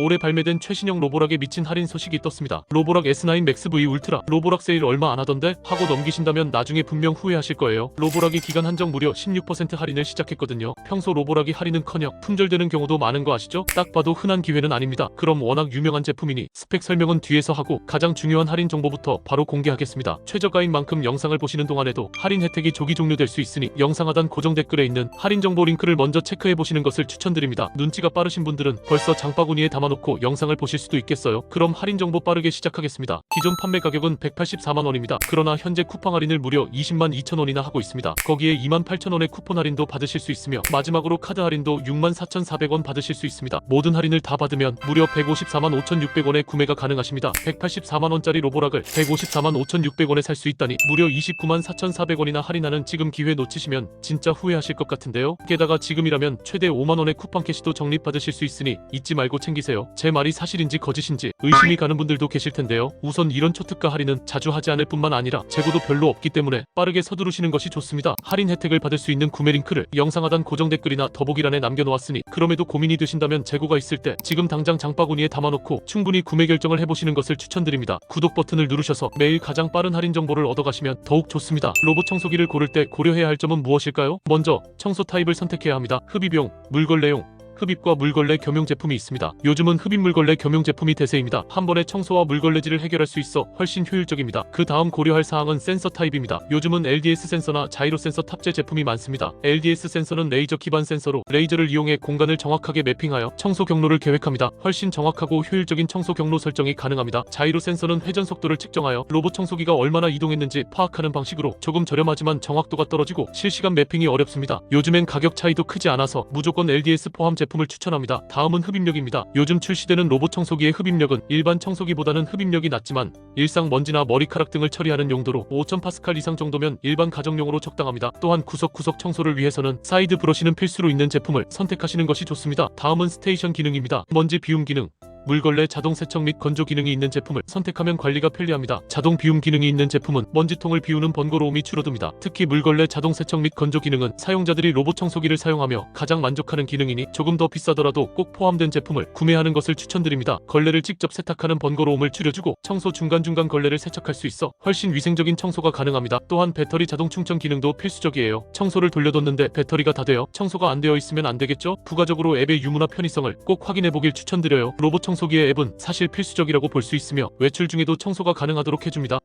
올해 발매된 최신형 로보락에 미친 할인 소식이 떴습니다. 로보락 S9 맥스 V 울트라 로보락 세일 얼마 안 하던데 하고 넘기신다면 나중에 분명 후회하실 거예요. 로보락이 기간 한정 무려 16% 할인을 시작했거든요. 평소 로보락이 할인은커녕 품절되는 경우도 많은 거 아시죠? 딱 봐도 흔한 기회는 아닙니다. 그럼 워낙 유명한 제품이니 스펙 설명은 뒤에서 하고 가장 중요한 할인 정보부터 바로 공개하겠습니다. 최저가인 만큼 영상을 보시는 동안에도 할인 혜택이 조기 종료될 수 있으니 영상 하단 고정 댓글에 있는 할인 정보 링크를 먼저 체크해 보시는 것을 추천드립니다. 눈치가 빠르신 분들은 벌써 장바구니에 담아 놓고 영상을 보실 수도 있겠어요. 그럼 할인 정보 빠르게 시작하겠습니다. 기존 판매 가격은 184만 원입니다. 그러나 현재 쿠팡 할인을 무려 20만 2천 원이나 하고 있습니다. 거기에 2만 8천 원의 쿠폰 할인도 받으실 수 있으며 마지막으로 카드 할인도 6만 4,400원 받으실 수 있습니다. 모든 할인을 다 받으면 무려 154만 5,600원에 구매가 가능하십니다. 184만 원짜리 로보락을 154만 5,600원에 살 수 있다니 무려 29만 4,400원이나 할인하는 지금 기회 놓치시면 진짜 후회하실 것 같은데요. 게다가 지금이라면 최대 5만 원의 쿠팡 캐시도 적립받으실 수 있으니 잊지 말고 챙기세요. 제 말이 사실인지 거짓인지 의심이 가는 분들도 계실 텐데요. 우선 이런 초특가 할인은 자주 하지 않을 뿐만 아니라 재고도 별로 없기 때문에 빠르게 서두르시는 것이 좋습니다. 할인 혜택을 받을 수 있는 구매 링크를 영상 하단 고정 댓글이나 더보기란에 남겨놓았으니 그럼에도 고민이 되신다면 재고가 있을 때 지금 당장 장바구니에 담아놓고 충분히 구매 결정을 해보시는 것을 추천드립니다. 구독 버튼을 누르셔서 매일 가장 빠른 할인 정보를 얻어가시면 더욱 좋습니다. 로봇 청소기를 고를 때 고려해야 할 점은 무엇일까요? 먼저 청소 타입을 선택해야 합니다. 흡입용, 물걸레용, 흡입과 물걸레 겸용 제품이 있습니다. 요즘은 흡입 물걸레 겸용 제품이 대세입니다. 한 번에 청소와 물걸레질을 해결할 수 있어 훨씬 효율적입니다. 그 다음 고려할 사항은 센서 타입입니다. 요즘은 LDS 센서나 자이로 센서 탑재 제품이 많습니다. LDS 센서는 레이저 기반 센서로 레이저를 이용해 공간을 정확하게 매핑하여 청소 경로를 계획합니다. 훨씬 정확하고 효율적인 청소 경로 설정이 가능합니다. 자이로 센서는 회전 속도를 측정하여 로봇 청소기가 얼마나 이동했는지 파악하는 방식으로 조금 저렴하지만 정확도가 떨어지고 실시간 매핑이 어렵습니다. 요즘엔 가격 차이도 크지 않아서 무조건 LDS 포함 제품 을 추천합니다. 다음은 흡입력입니다. 요즘 출시되는 로봇 청소기의 흡입력은 일반 청소기보다는 흡입력이 낮지만 일상 먼지나 머리카락 등을 처리하는 용도로 5000 파스칼 이상 정도면 일반 가정용으로 적당합니다. 또한 구석구석 청소를 위해서는 사이드 브러쉬는 필수로 있는 제품을 선택하시는 것이 좋습니다. 다음은 스테이션 기능입니다. 먼지 비움 기능, 물걸레 자동 세척 및 건조 기능이 있는 제품을 선택하면 관리가 편리합니다. 자동 비움 기능이 있는 제품은 먼지통을 비우는 번거로움이 줄어듭니다. 특히 물걸레 자동 세척 및 건조 기능은 사용자들이 로봇 청소기를 사용하며 가장 만족하는 기능이니 조금 더 비싸더라도 꼭 포함된 제품을 구매하는 것을 추천드립니다. 걸레를 직접 세탁하는 번거로움을 줄여주고 청소 중간중간 걸레를 세척할 수 있어 훨씬 위생적인 청소가 가능합니다. 또한 배터리 자동 충전 기능도 필수적이에요. 청소를 돌려뒀는데 배터리가 다 되어 청소가 안 되어 있으면 안 되겠죠? 부가적으로 앱의 유무나 편의성을 꼭 확인해 보길 추천드려요. 로봇 청소 기의 앱은 사실 필수적이라고 볼 수 있으며 외출 중에도 청소가 가능하도록 해줍니다.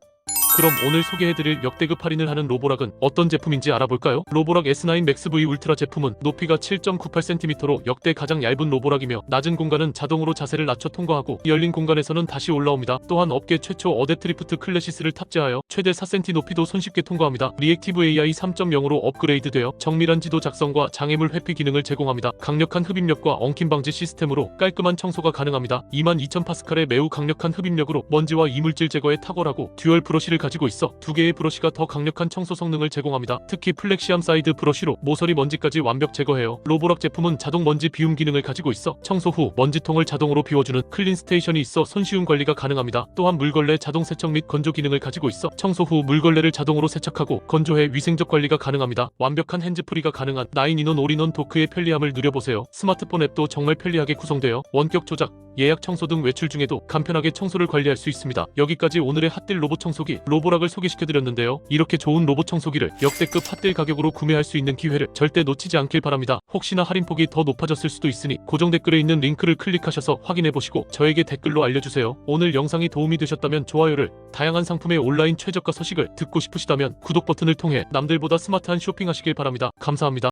그럼 오늘 소개해드릴 역대급 할인을 하는 로보락은 어떤 제품인지 알아볼까요? 로보락 S9 맥스 V 울트라 제품은 높이가 7.98cm로 역대 가장 얇은 로보락이며 낮은 공간은 자동으로 자세를 낮춰 통과하고 열린 공간에서는 다시 올라옵니다. 또한 업계 최초 어댑트리프트 클래시스를 탑재하여 최대 4cm 높이도 손쉽게 통과합니다. 리액티브 AI 3.0으로 업그레이드되어 정밀한 지도 작성과 장애물 회피 기능을 제공합니다. 강력한 흡입력과 엉킴 방지 시스템으로 깔끔한 청소가 가능합니다. 22,000파스칼의 매우 강력한 흡입력으로 먼지와 이물질 제거에 탁월하고 듀얼 브러쉬를 가지고 있어 두 개의 브러쉬가 더 강력한 청소 성능을 제공합니다. 특히 플렉시암 사이드 브러쉬로 모서리 먼지까지 완벽 제거해요. 로보락 제품은 자동 먼지 비움 기능을 가지고 있어 청소 후 먼지통을 자동으로 비워주는 클린 스테이션이 있어 손쉬운 관리가 가능합니다. 또한 물걸레 자동 세척 및 건조 기능을 가지고 있어 청소 후 물걸레를 자동으로 세척하고 건조해 위생적 관리가 가능합니다. 완벽한 핸즈프리가 가능한 9인원 올인원 도크의 편리함을 누려보세요. 스마트폰 앱도 정말 편리하게 구성되어 원격 조작, 예약 청소 등 외출 중에도 간편하게 청소를 관리할 수 있습니다. 여기까지 오늘의 핫딜 로봇 청소기 로보락을 소개시켜드렸는데요. 이렇게 좋은 로봇 청소기를 역대급 핫딜 가격으로 구매할 수 있는 기회를 절대 놓치지 않길 바랍니다. 혹시나 할인폭이 더 높아졌을 수도 있으니 고정 댓글에 있는 링크를 클릭하셔서 확인해보시고 저에게 댓글로 알려주세요. 오늘 영상이 도움이 되셨다면 좋아요를 다양한 상품의 온라인 최저가 소식을 듣고 싶으시다면 구독 버튼을 통해 남들보다 스마트한 쇼핑하시길 바랍니다. 감사합니다.